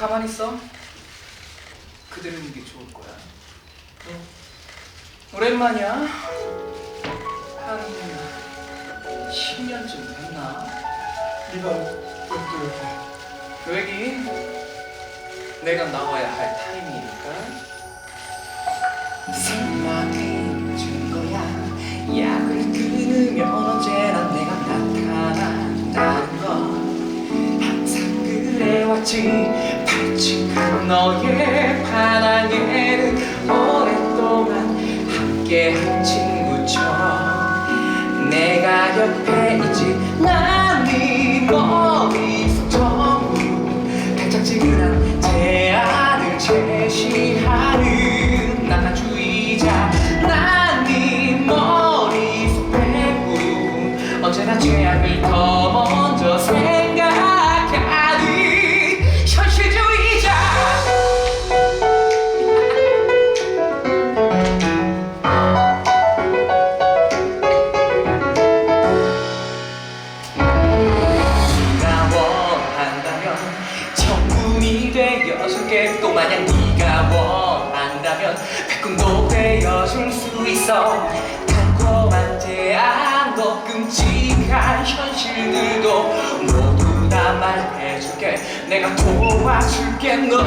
가만히 있어. 그대로 있는 게 좋을 거야. 어, 오랜만이야. 한 10년쯤 됐나? 네가 그 얘기 내가 나와야 할 타이밍이니까. 생각해 준 거야 약을 끊으면 언제나 내가 나타난다는 건 항상 그래왔지 발칙한 너의 반항에는 오랫동안 함께한 친구처럼 내가 옆에 있지. 난네 전부 달짝지근한 제안을 제시하는 나주의자 난네 머릿속 배우 언제나 죄악을 더 만약 네가 원한다면 백군도 되어줄 수 있어. 달콤한 제안도 끔찍한 현실들도 모두 다 말해줄게. 내가 도와줄게 널